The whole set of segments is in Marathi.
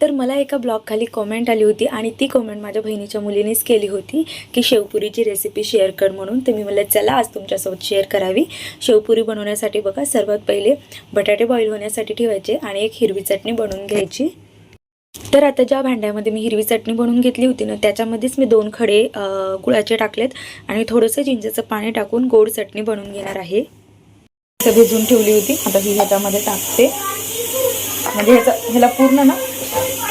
तर मला एका ब्लॉगखाली कॉमेंट आली होती आणि ती कॉमेंट माझ्या बहिणीच्या मुलीनेच केली होती की शेवपुरीची रेसिपी शेअर कर म्हणून. तर मी मला चला आज तुमच्यासोबत शेअर करावी. शेवपुरी बनवण्यासाठी बघा सर्वात पहिले बटाटे बॉईल होण्यासाठी ठेवायचे आणि एक हिरवी चटणी बनवून घ्यायची. तर आता ज्या भांड्यामध्ये मी हिरवी चटणी बनवून घेतली होती ना त्याच्यामध्येच मी दोन खडे गुळाचे टाकलेत आणि थोडंसं जिंजेचं पाणी टाकून गोड चटणी बनवून घेणार आहे. भिजून ठेवली होती. आता ही ह्याच्यामध्ये टाकते. म्हणजे ह्याचा ह्याला पूर्ण ना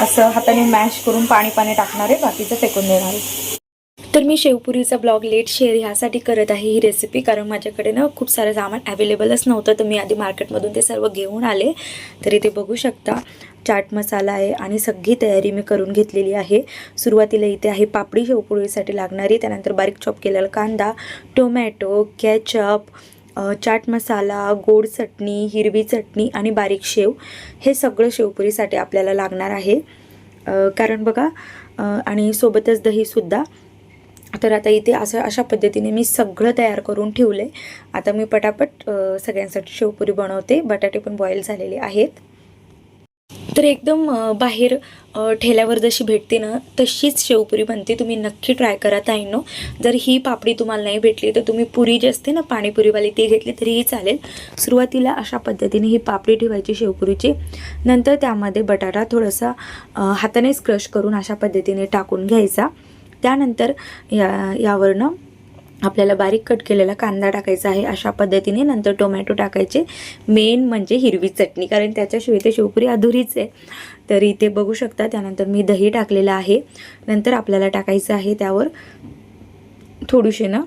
असं हाताने मॅश करून पाणी पाणी टाकणार आहे बाकीचं फेकून देणार. आहे तर मी शेवपुरीचा ब्लॉग लेट शेअर ह्यासाठी करत आहे. ही रेसिपी कारण माझ्याकडे ना खूप सारं सामान अवेलेबलच नव्हतं. तर मी आधी मार्केटमधून ते सर्व घेऊन आले. तरी ते बघू शकता चाट मसाला आहे आणि सगळी तयारी मी करून घेतलेली आहे. सुरुवातीला इथे आहे पापडी शेवपुरीसाठी लागणारी त्यानंतर बारीक चॉप केलेला कांदा टोमॅटो कॅचअप चाट मसाला गोड चटणी हिरवी चटणी आणि बारीक शेव हे सगळं शेवपुरीसाठी आपल्याला लागणार आहे. कारण बघा आणि सोबतच दहीसुद्धा तर आता इथे असं अशा पद्धतीने मी सगळं तयार करून ठेवलं आहे आता मी पटापट सगळ्यांसाठी शेवपुरी बनवते. बटाटे पण बॉईल झालेले आहेत. तर एकदम बाहेर ठेल्यावर जशी भेटते ना तशीच शेवपुरी बनते. तुम्ही नक्की ट्राय करा ताईंनो. जर ही पापडी तुम्हाला नाही भेटली तर तुम्ही पुरी जी असते ना पाणीपुरीवाली ती घेतली तरीही चालेल. सुरुवातीला अशा पद्धतीने ही पापडी ठेवायची शेवपुरीची. नंतर त्यामध्ये बटाटा थोडासा हातानेच क्रश करून अशा पद्धतीने टाकून घ्यायचा. त्यानंतर या यावरनं आपल्याला बारीक कट केलेला कांदा टाकायचा आहे. अशा पद्धतीने नंतर टोमॅटो टाकायचे. मेन म्हणजे हिरवी चटणी कारण त्याच्याशिवाय ते शेवपुरी अधुरीच आहे. तर इथे बघू शकता त्यानंतर मी दही टाकलेलं आहे. नंतर आपल्याला टाकायचं आहे त्यावर थोडीशी ना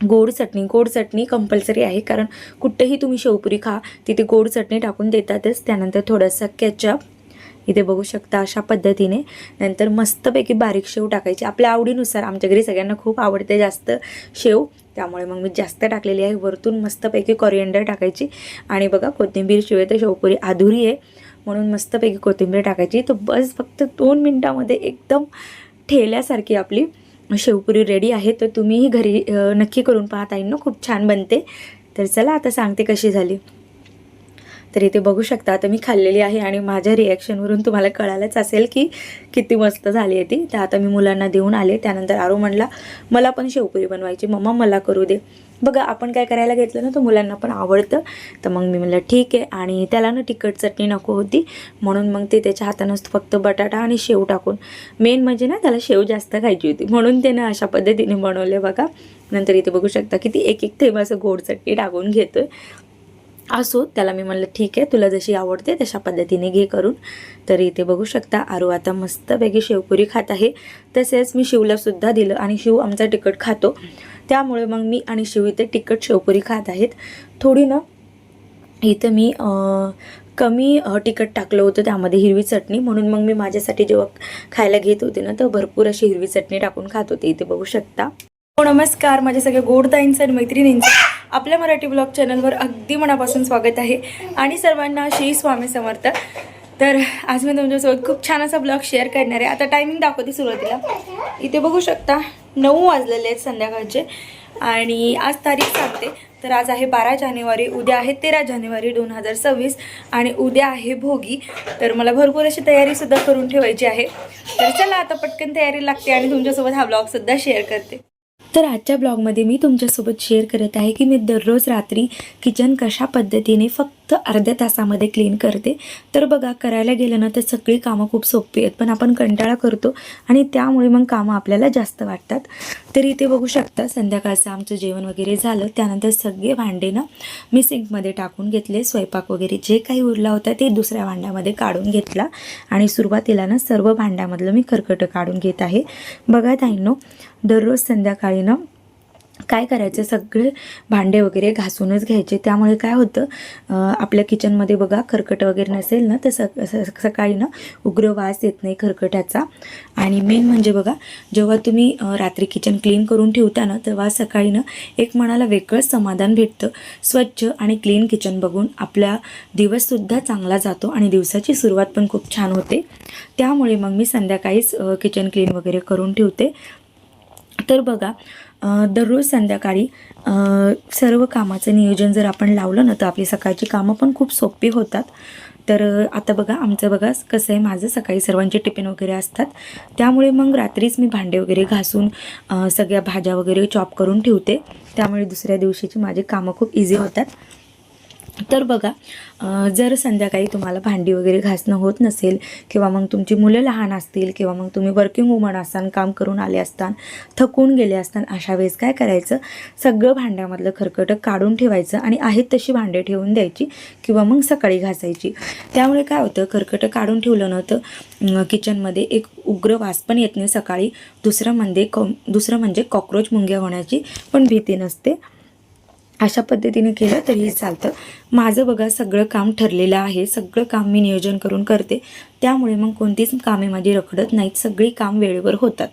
गोड चटणी. गोड चटणी कंपल्सरी आहे कारण कुठेही तुम्ही शेवपुरी खा तिथे गोड चटणी टाकून देतातच. त्यानंतर थोडासा केचप इथे बघू शकता अशा पद्धतीने. नंतर मस्तपैकी बारीक शेव टाकायची. आपल्या आवडीनुसार आमच्या घरी सगळ्यांना खूप आवडते जास्त शेव. त्यामुळे मग मी जास्त टाकलेली आहे. वरतून मस्तपैकी कॉरिएंडर टाकायची. आणि बघा कोथिंबीर शिवाय तर शेवपुरी अधुरी आहे. म्हणून मस्तपैकी कोथिंबीर टाकायची. तर बस फक्त दोन मिनटामध्ये एकदम ठेल्यासारखी आपली शेवपुरी रेडी आहे. तर तुम्हीही घरी नक्की करून पाहता येईल ना खूप छान बनते. तर चला आता सांगते कशी झाली. तर इथे बघू शकता. आता मी खाल्लेली आहे आणि माझ्या रिॲक्शनवरून तुम्हाला कळालंच असेल की किती मस्त झाली आहे ती. तर आता मी मुलांना देऊन आले. त्यानंतर आरो म्हणला मला पण शेवपुरी बनवायची. मम्मा मला करू दे. बघा आपण काय करायला घेतलं ना तर मुलांना पण आवडतं. तर मग मी म्हणलं ठीक आहे. आणि त्याला ना तिखट चटणी नको होती. म्हणून मग ते त्याच्या हातानंच फक्त बटाटा आणि शेव टाकून मेन म्हणजे ना त्याला शेव जास्त खायची होती. म्हणून त्यानं अशा पद्धतीने बनवले बघा. नंतर इथे बघू शकता की ती एक एक थेंब असं गोड चटणी टाकून घेतोय. असो त्याला मी म्हणलं ठीक आहे तुला जशी आवडते तशा पद्धतीने घे करून. तर इथे बघू शकता आरू आता मस्तपैकी शेवपुरी खात आहे. तसेच मी शिवलासुद्धा दिलं आणि शिव आमचा तिखट खातो. त्यामुळे मग मी आणि शिव इथे तिखट शेवपुरी खात आहेत. थोडी ना इथं मी कमी तिखट टाकलं होतं त्यामध्ये हिरवी चटणी. म्हणून मग मी माझ्यासाठी जेव्हा खायला घेत होते ना तर भरपूर अशी हिरवी चटणी टाकून खात होते. इथे बघू शकता. हो नमस्कार. माझ्या सगळ्या गोडताईंचं आणि मैत्रिणींचं. आपल्या मराठी ब्लॉग चॅनलवर अगदी मनापासून स्वागत आहे. आणि सर्वांना श्री स्वामी समर्थ. तर आज मी तुमच्यासोबत खूप छान असा ब्लॉग शेअर करणार आहे. आता टायमिंग दाखवते सुरुवातीला. इथे बघू शकता नऊ वाजलेले आहेत संध्याकाळचे. आणि आज तारीख सांगते. तर आज आहे बारा जानेवारी उद्या आहे तेरा जानेवारी दोन हजार सव्वीस आणि उद्या आहे भोगी. तर मला भरपूर अशी तयारीसुद्धा करून ठेवायची आहे. तर चला आता पटकन तयारी लागते आणि तुमच्यासोबत हा ब्लॉगसुद्धा शेअर करते. तर आजच्या ब्लॉगमध्ये मी तुमच्यासोबत शेअर करत आहे की मी दररोज रात्री किचन कशा पद्धतीने फक्त अर्ध्या तासामध्ये क्लीन करते. तर बघा करायला गेलं ना तर सगळी कामं खूप सोपी आहेत. पण आपण कंटाळा करतो आणि त्यामुळे मग कामं आपल्याला जास्त वाटतात. तर इथे बघू शकता संध्याकाळचं आमचं जेवण वगैरे झालं. त्यानंतर सगळे भांडे ना मी सिंकमध्ये टाकून घेतले. स्वयंपाक वगैरे जे काही उरला होता ते दुसऱ्या भांड्यामध्ये काढून घेतला. आणि सुरुवातीला ना सर्व भांड्यामधलं मी खरकटं काढून घेत आहे. बघा ताईंनो दररोज संध्याकाळी ना काय करायचं? सगळे भांडे वगैरे घासूनच घ्यायचे. त्यामुळे काय होतं आपल्या किचनमध्ये बघा खरकट वगैरे नसेल ना तर सक स- सकाळी ना उग्र वास येत नाही खरकट्याचा आणि मेन म्हणजे बघा जेव्हा तुम्ही रात्री किचन क्लीन करून ठेवता ना तेव्हा सकाळी ना एक मनाला वेगळंच समाधान भेटतं. स्वच्छ आणि क्लीन किचन बघून आपला दिवससुद्धा चांगला जातो आणि दिवसाची सुरुवात पण खूप छान होते. त्यामुळे मग मी संध्याकाळीच किचन क्लीन वगैरे करून ठेवते. तर बघा दररोज संध्याकाळी सर्व कामाचं नियोजन जर आपण लावलं ना तर आपली सकाळची कामं पण खूप सोपी होतात. तर आता बघा आमचं बघा कसं आहे माझं सकाळी सर्वांचे टिफिन वगैरे असतात. त्यामुळे मग रात्रीच मी भांडे वगैरे घासून सगळ्या भाज्या वगैरे चॉप करून ठेवते. त्यामुळे दुसऱ्या दिवशीची माझी कामं खूप इझी होतात. तर बघा जर संध्याकाळी तुम्हाला भांडी वगैरे घासणं होत नसेल किंवा मग तुमची मुलं लहान असतील किंवा मग तुम्ही वर्किंग वुमन असाल काम करून आले असतान थकून गेले असतान अशा वेळेस काय करायचं? सगळं भांड्यामधलं खरकटं काढून ठेवायचं आणि आहेत तशी भांडे ठेवून द्यायची किंवा मग सकाळी घासायची. त्यामुळे काय होतं? खरकटं काढून ठेवलं नव्हतं. तर किचनमध्ये एक उग्र वास पण येत नाही. सकाळी दुसरं म्हणजे कॉ दुसरं म्हणजे कॉक्रोच मुंग्या होण्याची पण भीती नसते. अशा पद्धतीने केलं तरीही चालतं. माझं बघा सगळं काम ठरलेलं आहे. सगळं काम मी नियोजन करून करते. त्यामुळे मग कोणतीच कामे माझी रखडत नाहीत. सगळी काम वेळेवर होतात.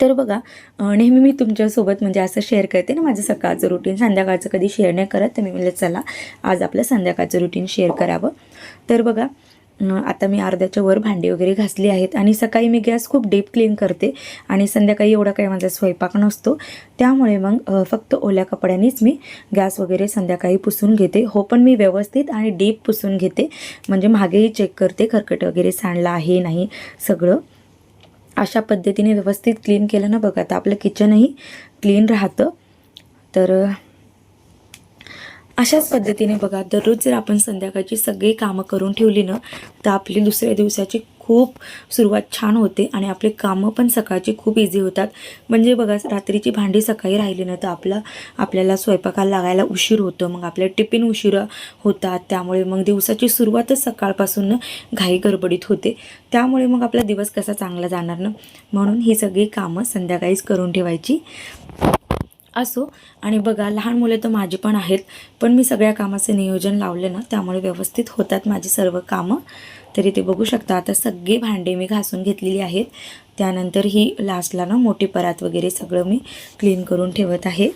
तर बघा नेहमी मी तुमच्यासोबत म्हणजे असं शेअर करते ना माझं सकाळचं रुटीन संध्याकाळचं कधी शेअर नाही करत तर मी म्हणलं चला आज आपलं संध्याकाळचं रुटीन शेअर करावं. तर बघा आता मी अर्ध्याच्या वर भांडी वगैरे घासली आहेत आणि सकाळी मी गॅस खूप डीप क्लीन करते आणि संध्याकाळी एवढा काही माझा स्वयंपाक नसतो. त्यामुळे मग फक्त ओल्या कपड्यानेच मी गॅस वगैरे संध्याकाळी पुसून घेते. हो पण मी व्यवस्थित आणि डीप पुसून घेते. म्हणजे मागेही चेक करते खरकट वगैरे सांडला आहे नाही सगळं. अशा पद्धतीने व्यवस्थित क्लीन केलं ना बघा आता आपलं किचनही क्लीन राहतं. तर अशाच पद्धतीने बघा दररोज जर आपण संध्याकाळची सगळी कामं करून ठेवली ना तर आपली दुसऱ्या दिवसाची खूप सुरुवात छान होते आणि आपले कामं पण सकाळची खूप इझी होतात. म्हणजे बघा रात्रीची भांडी सकाळी राहिली ना तर आपला आपल्याला स्वयंपाकाला लागायला उशीर होतं. मग आपल्या टिफिन उशिरा होतात. त्यामुळे मग दिवसाची सुरुवातच सकाळपासून घाई गडबडीत होते. त्यामुळे मग आपला दिवस कसा चांगला जाणार ना? म्हणून ही सगळी कामं संध्याकाळीच करून ठेवायची. असो. आणि बघा लहान मुलं तर माझी पण आहेत पण मी सगळ्या कामाचं नियोजन लावले ना त्यामुळे व्यवस्थित होतात माझी सर्व कामं. तरी ते बघू शकता आता सगळे भांडे मी घासून घेतलेली आहेत. त्यानंतर ही लास्टला ना मोठी परात वगैरे सगळं मी क्लीन करून ठेवत आहे.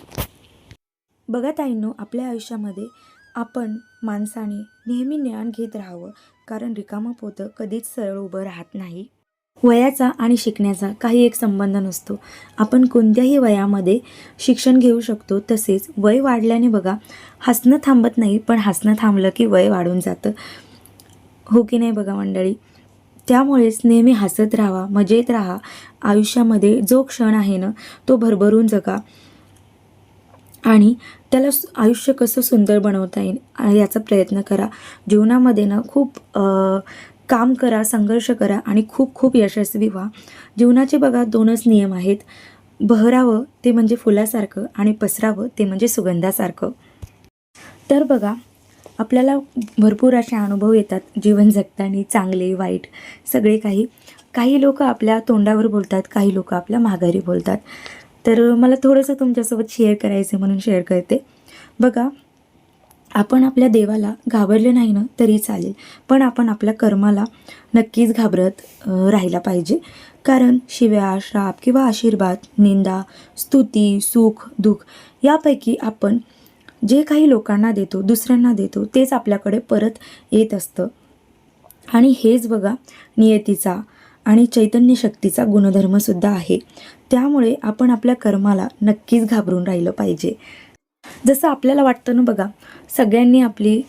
बघा ताईंनो आपल्या आयुष्यामध्ये आपण माणसाने नेहमी ज्ञान घेत राहावं कारण रिकामं पोतं कधीच सरळ उभं राहत नाही. वयाचा आणि शिकण्याचा काही एक संबंध नसतो. आपण कोणत्याही वयामध्ये शिक्षण घेऊ शकतो तसेच वय वाढल्याने बघा हसणं थांबत नाही पण हसणं थांबलं की वय वाढून जातं. हो की नाही बघा मंडळी? त्यामुळेच नेहमी हसत राहा मजेत राहा. आयुष्यामध्ये जो क्षण आहे ना तो भरभरून जगा. आणि त्याला आयुष्य कसं सुंदर बनवता येईल याचा प्रयत्न करा. जीवनामध्ये ना खूप काम करा संघर्ष करा आणि खूप खूप यशस्वी व्हा. जीवनाचे बघा दोनच नियम आहेत. बहरावं ते म्हणजे फुलासारखं आणि पसरावं ते म्हणजे सुगंधासारखं. तर बघा आपल्याला भरपूर असे अनुभव येतात. जीवन जगताना चांगले वाईट सगळे काही. काही लोक आपल्या तोंडावर बोलतात काही लोक आपल्या माघारी बोलतात. तर मला थोडंसं तुमच्यासोबत शेअर करायचं म्हणून शेअर करते. बघा आपण आपल्या देवाला घाबरले नाही ना तरी चालेल. पण आपण आपल्या कर्माला नक्कीच घाबरत राहिला पाहिजे. कारण शिव्या श्राप किंवा आशीर्वाद निंदा स्तुती सुख दुःख यापैकी आपण जे काही लोकांना देतो दुसऱ्यांना देतो तेच आपल्याकडे परत येत असतं. आणि हेच बघा नियतीचा आणि चैतन्य शक्तीचा गुणधर्मसुद्धा आहे. त्यामुळे आपण आपल्या कर्माला नक्कीच घाबरून राहिलं पाहिजे. जसं आपल्याला वाटतं ना बघा सगळ्यांनी आपली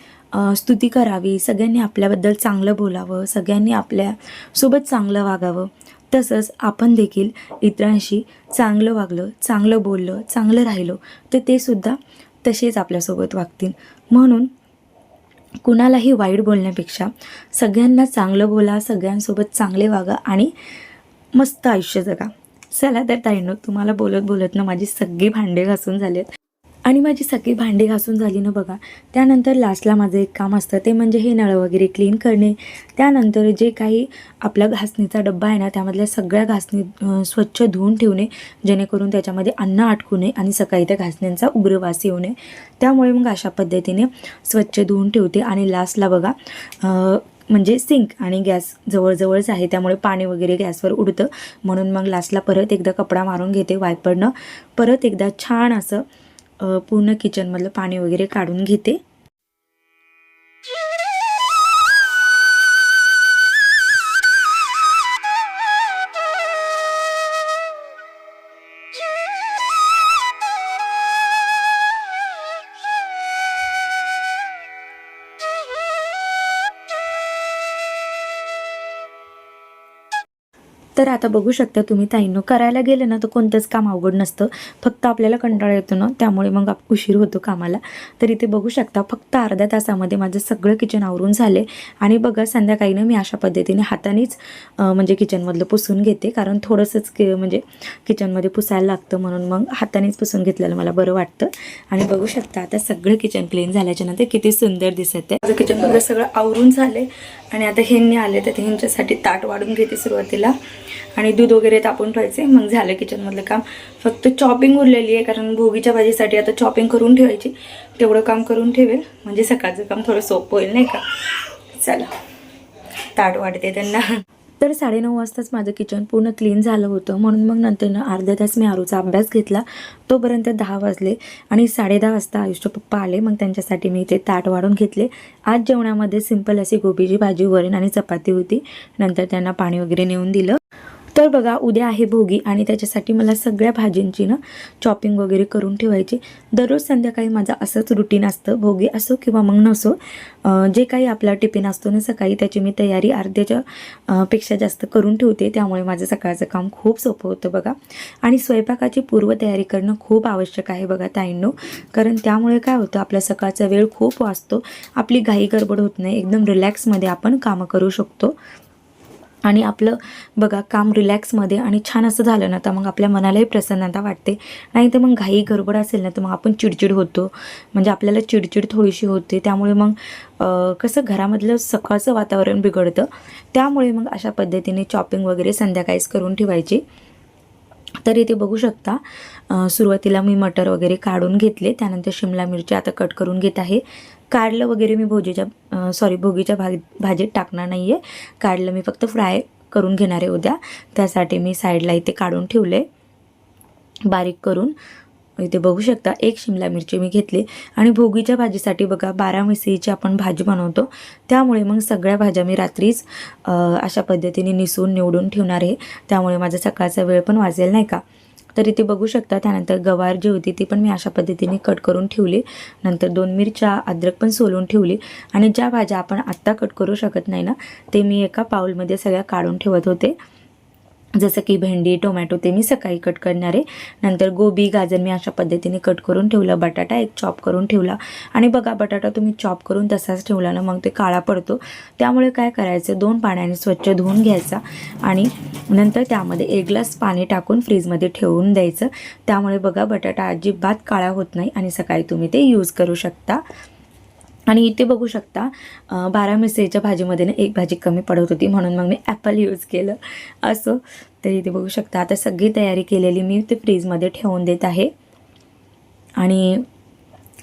स्तुती करावी सगळ्यांनी आपल्याबद्दल चांगलं बोलावं सगळ्यांनी आपल्यासोबत चांगलं वागावं तसंच आपण देखील इतरांशी चांगलं वागलं चांगलं बोललं चांगलं राहिलो तर ते सुद्धा तसेच आपल्यासोबत वागतील. म्हणून कुणालाही वाईट बोलण्यापेक्षा सगळ्यांना चांगलं बोला सगळ्यांसोबत चांगले वागा आणि मस्त आयुष्य जगा. चला तर ताईनो तुम्हाला बोलत बोलत ना माझी सगळी भांडे घासून झालेत. आणि माझी सगळी भांडी घासून झाली ना बघा. त्यानंतर लास्टला माझं एक काम असतं ते म्हणजे हे नळ वगैरे क्लीन करणे. त्यानंतर जे काही आपला घासणीचा डब्बा आहे ना त्यामधल्या सगळ्या घासणी स्वच्छ धुवून ठेवणे जेणेकरून त्याच्यामध्ये अन्न अटकू नये आणि सकाळी त्या घासण्यांचा उग्रवास येऊ नये. त्यामुळे मग अशा पद्धतीने स्वच्छ धुवून ठेवते आणि लास्टला बघा म्हणजे सिंक आणि गॅस जवळजवळच आहे त्यामुळे पाणी वगैरे गॅसवर उडतं. म्हणून मग लास्टला परत एकदा कपडा मारून घेते वायपडनं परत एकदा छान असं पूर्ण किचनमधलं पाणी वगैरे काढून घेते. तर आता बघू शकता तुम्ही ताईंनो करायला गेलं ना तर कोणतंच काम अवघड नसतं. फक्त आपल्याला कंटाळा येतो ना त्यामुळे मग आप- उशीर होतो कामाला. तर इथे बघू शकता फक्त अर्ध्या तासामध्ये माझं सगळं किचन आवरून झाले आणि बघा संध्याकाळी ना मी अशा पद्धतीने हातानेच म्हणजे किचनमधलं पुसून घेते. कारण थोडंसंच कि म्हणजे किचनमध्ये पुसायला लागतं म्हणून मग हातानेच पुसून घेतलेलं मला बरं वाटतं. आणि बघू शकता आता सगळं किचन क्लीन झाल्याच्यानंतर किती सुंदर दिसत आहे माझं किचनमधलं सगळं आवरून झाले आणि आता हेंनी आले तर ह्यांच्यासाठी ताट वाढून घेते सुरुवातीला. आणि दूध वगैरे तापून ठेवायचे. मग झालं किचनमधलं काम. फक्त चॉपिंग उरलेली आहे कारण भोगीच्या भाजीसाठी आता चॉपिंग करून ठेवायची. तेवढं काम करून ठेवेल. म्हणजे सकाळचं काम थोडं सोपं होईल नाही का? चला. ताट वाढते त्यांना. तर साडेनऊ वाजताच माझं किचन पूर्ण क्लीन झालं होतं. म्हणून मग नंतर अर्ध्या अर्धा तास मी आरूचा अभ्यास घेतला. तोपर्यंत दहा वाजले आणि साडेदहा वाजता आयुष्य पप्पा आले. मग त्यांच्यासाठी मी ते ताट वाढून घेतले. आज जेवणामध्ये सिंपल अशी गोबीची भाजी वरण आणि चपाती होती. नंतर त्यांना पाणी वगैरे नेऊन दिलं. तर बघा उद्या आहे भोगी आणि त्याच्यासाठी मला सगळ्या भाज्यांची ना चॉपिंग वगैरे करून ठेवायची. दररोज संध्याकाळी माझं असंच रुटीन असतं भोगी असो किंवा मग नसो. जे काही आपला टिफिन असतो ना सकाळी त्याची मी तयारी अर्ध्याच्या पेक्षा जास्त करून ठेवते. त्यामुळे माझं सकाळचं काम खूप सोपं होतं बघा. आणि स्वयंपाकाची पूर्वतयारी करणं खूप आवश्यक आहे बघा ताईंनो. कारण त्यामुळे काय होतं आपला सकाळचा वेळ खूप वाचतो. आपली घाई गडबड होत नाही. एकदम रिलॅक्समध्ये आपण कामं करू शकतो. आणि आपलं बघा काम रिलॅक्समध्ये आणि छान असं झालं ना तर मग आपल्या मनालाही प्रसन्नता वाटते. नाही तर मग घाई गडबड असेल ना तर मग आपण चिडचिड होतो. म्हणजे आपल्याला चिडचिड थोडीशी होते. त्यामुळे मग कसं घरामधलं सकाळचं वातावरण बिघडतं. त्यामुळे मग अशा पद्धतीने चॉपिंग वगैरे संध्याकाळीच करून ठेवायची. तर इथे बघू शकता. सुरुवातीला मी मटर वगैरे काढून घेतले. त्यानंतर शिमला मिरची आता कट करून घेत आहे. कारलं वगैरे मी भोजीच्या सॉरी भोगीच्या भाग भाजीत टाकणार नाही आहे कारलं मी फक्त फ्राय करून घेणार आहे उद्या. त्यासाठी मी साईडला इथे काढून ठेवले. बारीक करून. इथे बघू शकता एक शिमला मिरची मी घेतली. आणि भोगीच्या भाजीसाठी बघा बारा मिसळीची आपण भाजी बनवतो. त्यामुळे मग सगळ्या भाज्या मी रात्रीच अशा पद्धतीने निसून निवडून ठेवणार आहे. त्यामुळे माझा सकाळचा वेळ पण वाजेल नाही का? तर इथे बघू शकता. त्यानंतर गवार जी होती ती पण मी अशा पद्धतीने कट करून ठेवली. नंतर दोन मिरच्या अद्रक पण सोलून ठेवली. आणि ज्या भाज्या आपण आत्ता कट करू शकत नाही ना ते मी एका पाऊलमध्ये सगळ्या काढून ठेवत होते. जसं की भेंडी टोमॅटो ते मी सकाळी कट करणार आहे. नंतर गोबी गाजर मी अशा पद्धतीने कट करून ठेवलं बटाटा एक चॉप करून ठेवला. आणि बघा बटाटा तुम्ही चॉप करून तसाच ठेवला ना मग ते काळा पडतो. त्यामुळे काय करायचं दोन पाण्याने स्वच्छ धुवून घ्यायचा आणि नंतर त्यामध्ये एक ग्लास पाणी टाकून फ्रीजमध्ये ठेवून द्यायचं. त्यामुळे बघा बटाटा अजिबात काळा होत नाही आणि सकाळी तुम्ही ते यूज करू शकता. आणि इथे बघू शकता बारा मिसळीच्या भाजीमध्ये ना एक भाजी कमी पडत होती म्हणून मग मी ॲपल यूज केलं. असं. तर इथे बघू शकता आता सगळी तयारी केलेली मी ते फ्रीजमध्ये ठेवून देत आहे. आणि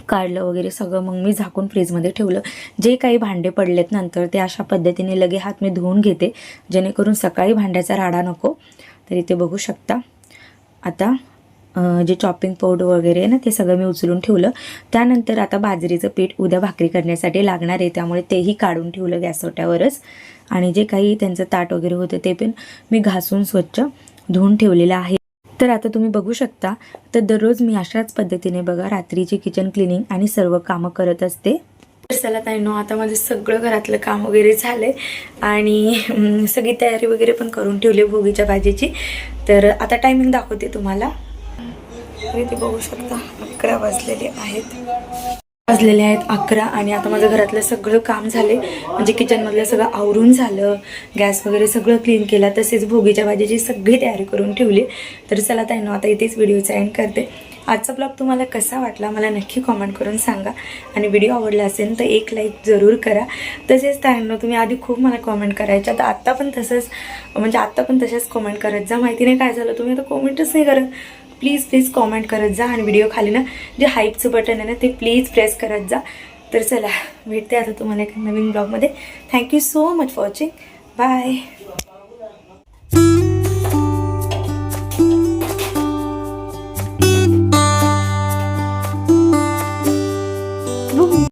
काढलं वगैरे सगळं मग मी झाकून फ्रीजमध्ये ठेवलं. जे काही भांडे पडलेत नंतर ते अशा पद्धतीने लगे हात मी धुवून घेते जेणेकरून सकाळी भांड्याचा राडा नको. तर इथे बघू शकता. आता जे चॉपिंग पावडर वगैरे आहे ना ते सगळं मी उचलून ठेवलं. त्यानंतर आता बाजरीचं पीठ उद्या भाकरी करण्यासाठी लागणार आहे त्यामुळे तेही काढून ठेवलं गॅसोट्यावरच आणि जे काही त्यांचं ताट वगैरे होतं ते पण मी घासून स्वच्छ धुवून ठेवलेलं आहे. तर आता तुम्ही बघू शकता तर दररोज मी अशाच पद्धतीने बघा रात्रीची किचन क्लिनिंग आणि सर्व कामं करत असते. तर चला ताईनो आता माझं सगळं घरातलं काम वगैरे झालंय. आणि सगळी तयारी वगैरे पण करून ठेवली भोगीच्या भाजीची. तर आता टायमिंग दाखवते तुम्हाला. तर इथे बघू शकता. अकरा वाजलेले आहेत. वाजलेले आहेत अकरा आणि आता माझं घरातलं सगळं काम झाले. म्हणजे किचनमधलं सगळं आवरून झालं. गॅस वगैरे सगळं क्लीन केलं. तसेच भोगीच्या भाजीची सगळी तयारी करून ठेवली. तर चला त्यांना आता इथेच व्हिडिओचा एंड करते. आजचा ब्लॉग तुम्हाला कसा वाटला मला नक्की कॉमेंट करून सांगा. आणि व्हिडिओ आवडला असेल तर एक लाईक जरूर करा. तसेच ताईंनो तुम्ही आधी खूप मला कॉमेंट करायच्या तर आत्ता पण तसंच म्हणजे आत्ता पण तशाच कॉमेंट करत जा. माहिती नाही काय झालं तुम्ही आता कॉमेंटच नाही करत. प्लीज प्लीज कॉमेंट करत जा आणि व्हिडिओ खाली ना जे हाईपचं बटन आहे ना ते प्लीज प्रेस करत जा. तर चला भेटते आता तुम्हाला एका नवीन ब्लॉगमध्ये thank you so much for watching bye